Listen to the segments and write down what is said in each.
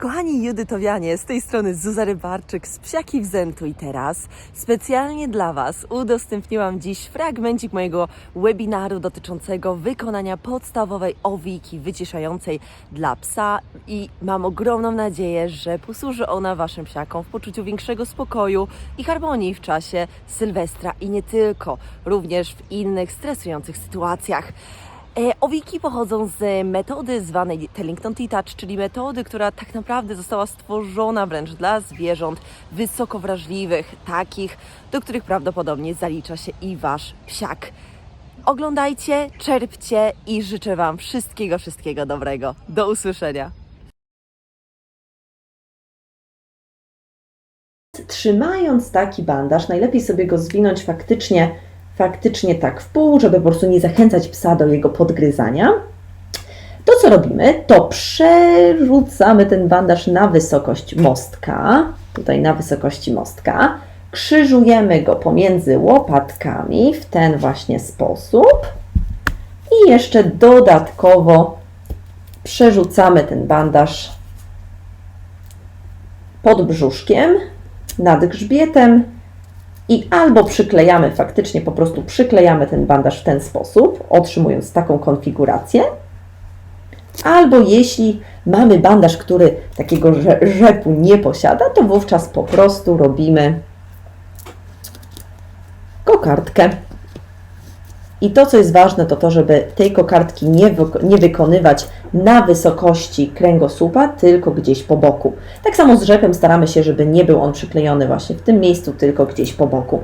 Kochani judytowianie, z tej strony Zuza Rybarczyk z Psiaki Wzentu i teraz specjalnie dla Was udostępniłam dziś fragmencik mojego webinaru dotyczącego wykonania podstawowej owiki wyciszającej dla psa i mam ogromną nadzieję, że posłuży ona Waszym psiakom w poczuciu większego spokoju i harmonii w czasie Sylwestra i nie tylko, również w innych stresujących sytuacjach. E, Owiki pochodzą z metody zwanej Tellington T-Touch, czyli metody, która tak naprawdę została stworzona wręcz dla zwierząt wysoko wrażliwych, takich, do których prawdopodobnie zalicza się i Wasz psiak. Oglądajcie, czerpcie i życzę Wam wszystkiego, wszystkiego dobrego. Do usłyszenia. Trzymając taki bandaż, najlepiej sobie go zwinąć faktycznie, faktycznie tak w pół, żeby po prostu nie zachęcać psa do jego podgryzania. To co robimy, to przerzucamy ten bandaż na wysokość mostka, tutaj na wysokości mostka, krzyżujemy go pomiędzy łopatkami w ten właśnie sposób. I jeszcze dodatkowo przerzucamy ten bandaż pod brzuszkiem, nad grzbietem i albo przyklejamy, faktycznie po prostu przyklejamy ten bandaż w ten sposób, otrzymując taką konfigurację, albo jeśli mamy bandaż, który takiego rze- rzepu nie posiada, to wówczas po prostu robimy kokardkę. I to, co jest ważne, to to, żeby tej kokardki nie, nie wykonywać na wysokości kręgosłupa, tylko gdzieś po boku. Tak samo z rzepem staramy się, żeby nie był on przyklejony właśnie w tym miejscu, tylko gdzieś po boku.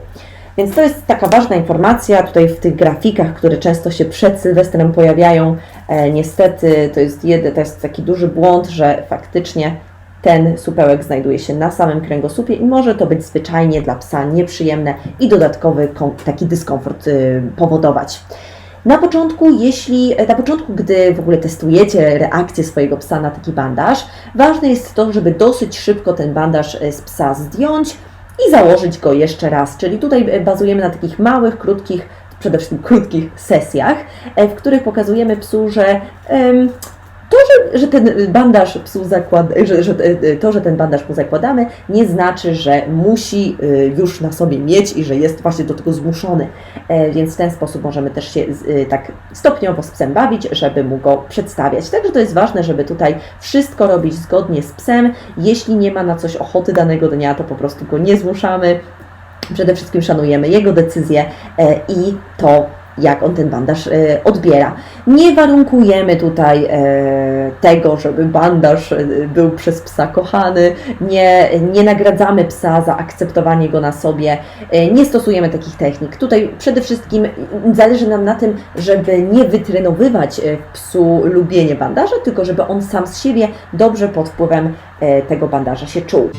Więc to jest taka ważna informacja tutaj w tych grafikach, które często się przed Sylwestrem pojawiają. E, niestety to jest, jeden, to jest taki duży błąd, że faktycznie ten supełek znajduje się na samym kręgosłupie i może to być zwyczajnie dla psa nieprzyjemne i dodatkowy taki dyskomfort y, powodować. Na początku, jeśli, na początku, gdy w ogóle testujecie reakcję swojego psa na taki bandaż, ważne jest to, żeby dosyć szybko ten bandaż e, z psa zdjąć i założyć go jeszcze raz. Czyli tutaj e, bazujemy na takich małych, krótkich, przede wszystkim krótkich sesjach, w których pokazujemy psu, że to, że, że ten bandaż psu że, że e, to, że ten bandaż mu zakładamy, nie znaczy, że musi e, już na sobie mieć i że jest właśnie do tego zmuszony. E, Więc w ten sposób możemy też się e, tak stopniowo z psem bawić, żeby mu go przedstawiać. Także to jest ważne, żeby tutaj wszystko robić zgodnie z psem. Jeśli nie ma na coś ochoty danego dnia, to po prostu go nie zmuszamy. Przede wszystkim szanujemy jego decyzję e, i to, jak on ten bandaż e, odbiera. Nie warunkujemy tutaj e, tego, żeby bandaż e, był przez psa kochany, nie, nie nagradzamy psa za akceptowanie go na sobie, nie stosujemy takich technik. Tutaj przede wszystkim zależy nam na tym, żeby nie wytrenowywać psu lubienie bandaża, tylko żeby on sam z siebie dobrze pod wpływem tego bandaża się czuł.